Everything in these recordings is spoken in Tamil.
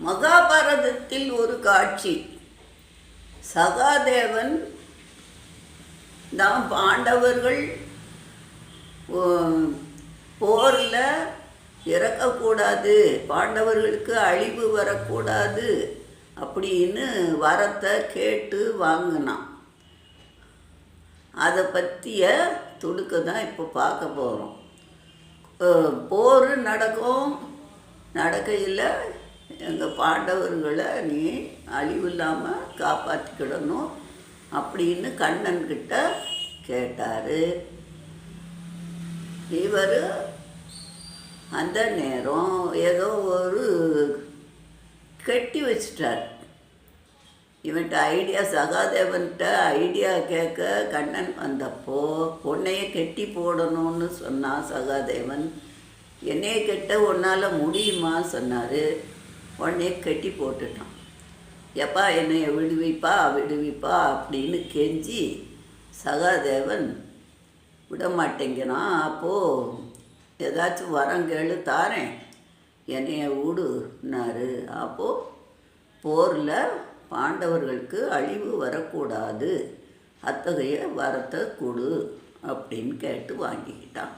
மகாபாரதத்தில் ஒரு காட்சி. சகாதேவன் தான் பாண்டவர்கள் போரில் இறக்கக்கூடாது பாண்டவர்களுக்கு அழிவு வரக்கூடாது அப்படின்னு வரத்தை கேட்டு வாங்கினான். அதை பற்றிய துடுக்க தான் இப்போ பார்க்க போகிறோம் போர் நடக்கும் நடக்கையில் எங்கள் பாண்டவர்களை நீ அழிவு இல்லாமல் காப்பாற்றிக்கிடணும் அப்படின்னு கண்ணன்கிட்ட கேட்டார். இவர் அந்த நேரம் ஏதோ ஒரு கட்டி வச்சிட்டார். இவன்கிட்ட ஐடியா சகாதேவன்கிட்ட ஐடியா கேட்க கண்ணன் வந்தப்போ பொண்ணையை கெட்டி போடணும்னு சொன்னான் சகாதேவன் என்னைய கெட்ட உன்னால் முடியுமா சொன்னார். உடனே கட்டி போட்டுட்டான். எப்பா என்னைய விடுவிப்பா விடுவிப்பா அப்படின்னு கெஞ்சி சகாதேவன் விட மாட்டேங்கிறான் அப்போது ஏதாச்சும் வரம் கேளு தாரேன். என்னைய விடுனாரு அப்போது போரில் பாண்டவர்களுக்கு அழிவு வரக்கூடாது. அத்தகைய வரத்தை கொடு அப்படின்னு கேட்டு வாங்கிக்கிட்டான்.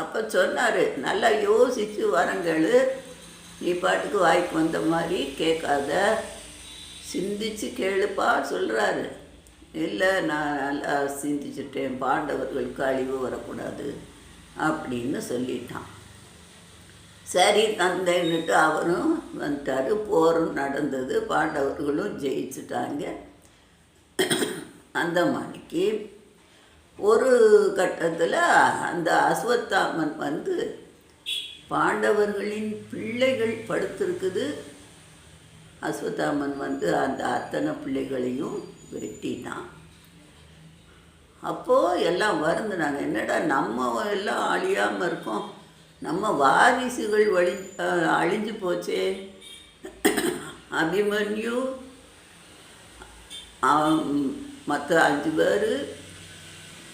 அப்போ சொன்னார் நல்லா யோசித்து வரங்கள் நீ பாட்டுக்கு வாய்க்கு வந்த மாதிரி கேட்காத. சிந்திச்சு கேளுப்பா சொல்கிறாரு இல்லை நான் நல்லா சிந்திச்சுட்டேன். பாண்டவர்களுக்கு அழிவு வரக்கூடாது அப்படின்னு சொல்லிட்டான். சரி தந்தைன்னுட்டு அவரும் வந்துட்டார். போரும் நடந்தது. பாண்டவர்களும் ஜெயிச்சுட்டாங்க. அந்த மாதிரிக்கு ஒரு கட்டத்தில் அந்த அஸ்வத்தாமன் வந்து பாண்டவர்களின் பிள்ளைகள் படுத்திருக்குது. அஸ்வத்தாமன் வந்து அந்த அத்தனை பிள்ளைகளையும் வெட்டினான். அப்போது எல்லாம் வருந்துனாங்க. என்னடா நம்ம எல்லாம் அழியாமல் இருக்கோம்? நம்ம வாரிசுகள் வழி அழிஞ்சு போச்சே. அபிமன்யு மற்ற அஞ்சு பேர்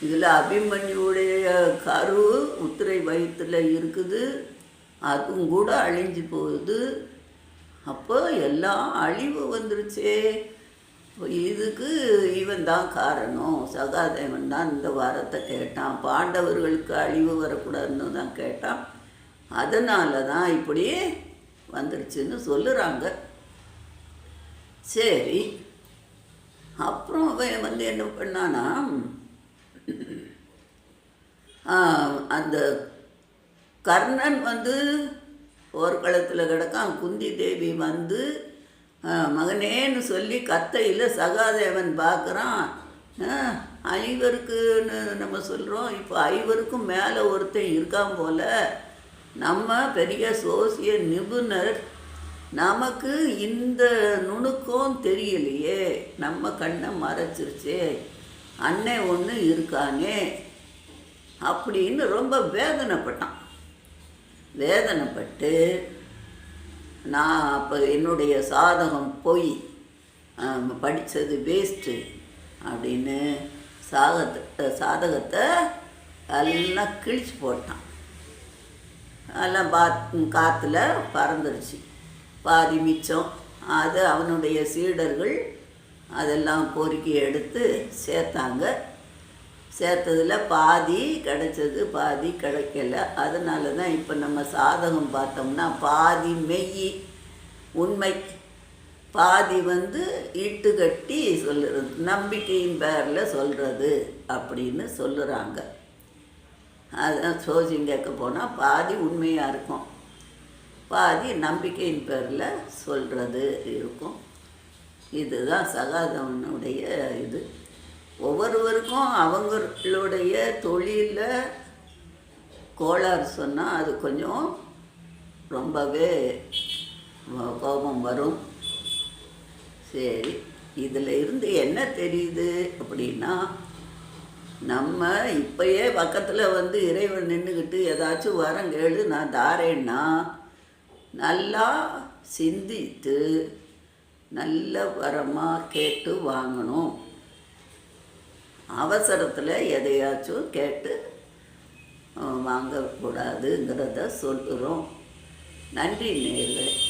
இதில் அபிமன்யுடைய கரு உத்திரை வயிற்றில் இருக்குது. அதுவும் கூட அழிஞ்சு போகுது. அப்போ எல்லாம் அழிவு வந்துருச்சே. இதுக்கு இவன் தான் காரணம். சகாதேவன் தான் இந்த வாரத்தை கேட்டான். பாண்டவர்களுக்கு அழிவு வரக்கூடாதுன்னு தான் கேட்டான். அதனால தான் இப்படி வந்துருச்சுன்னு சொல்லுறாங்க. சரி. அப்புறம் அவன் வந்து என்ன பண்ணானா அந்த கர்ணன் வந்து போர்க்களத்தில் கிடக்கான் குந்தி தேவி வந்து மகனேன்னு சொல்லி கத்தையில் சகாதேவன் பார்க்குறான் ஐவருக்குன்னு நம்ம சொல்கிறோம் இப்போ ஐவருக்கும் மேலே ஒருத்தன் இருக்கான் போல். நம்ம பெரிய சோசிய நிபுணர் நமக்கு இந்த நுணுக்கம் தெரியலையே. நம்ம கண்ணை மறைச்சிருச்சே. அண்ணன் ஒன்று இருக்கானே. அப்படின்னு ரொம்ப வேதனைப்பட்டான். வேதனைப்பட்டு நான் அப்போ என்னுடைய சாதகம் போய் படித்தது வேஸ்ட்டு அப்படின்னு சாகத்தை சாதகத்தை எல்லாம் கிழிச்சு போட்டான். எல்லாம் பாத் காற்றுல பறந்துருச்சு. பாதி மிச்சம். அது அவனுடைய சீடர்கள் அதெல்லாம் பொறுக்கி எடுத்து சேர்த்தாங்க. சேர்த்ததில் பாதி கிடைச்சது பாதி கிடைக்கல. அதனால தான் இப்போ நம்ம சாதகம் பார்த்தோம்னா பாதி மெய் உண்மை. பாதி வந்து இட்டு கட்டி சொல்லுறது நம்பிக்கையின் பேரில் சொல்கிறது அப்படின்னு சொல்லுறாங்க. அதான் சோசியம் கேட்க போனால் பாதி உண்மையாக இருக்கும். பாதி நம்பிக்கையின் பேரில் சொல்கிறது இருக்கும். இதுதான் சகாதவனுடைய இது. ஒவ்வொருவருக்கும் அவங்களுடைய தொழிலில் கோளாறு சொன்னால் அது கொஞ்சம் ரொம்பவே கோபம் வரும். சரி இதில் இருந்து என்ன தெரியுது அப்படின்னா நம்ம இப்பயே பக்கத்தில் வந்து இறைவன் நின்றுக்கிட்டு ஏதாச்சும் வரம் கேளு நான் தாரேன்னா நல்லா சிந்தித்து நல்ல வரமாக கேட்டு வாங்கணும். அவசரத்தில் எதையாச்சும் கேட்டு வாங்கக்கூடாதுங்கிறத சொல்கிறோம் நன்றி நேர்களே.